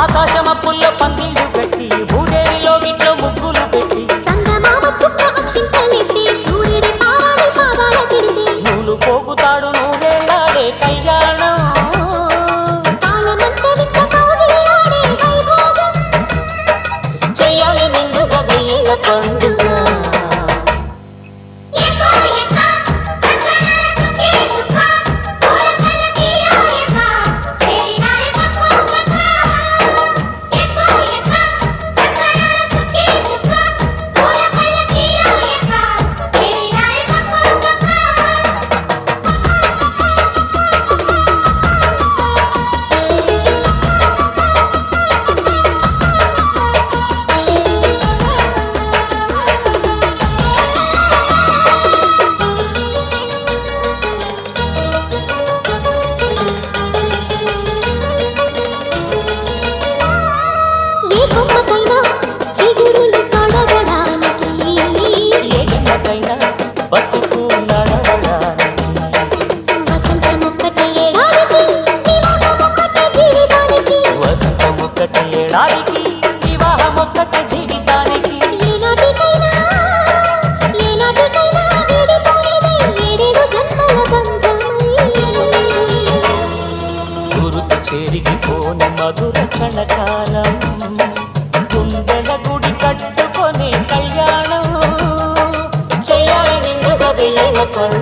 ఆకాశమ పుల్ల పందిళ్ళు ఏనాటికి వివాహం ఒక్కట జీవితానికి గురుతు చెరిగిపోని మధుర క్షణకాలం గుండెల గుడి కట్టుకొని కళ్యాణం. చేయాలి నిన్ను కళ్ళ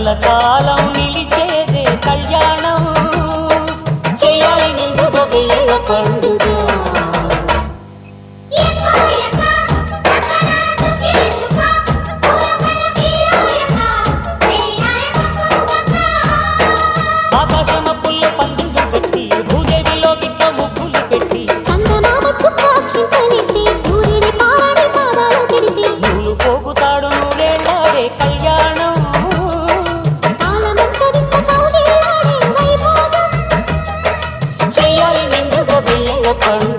కలకాలం నిలిచేదే కళ్యాణం. చేయాలి నిండు పండుగ tocan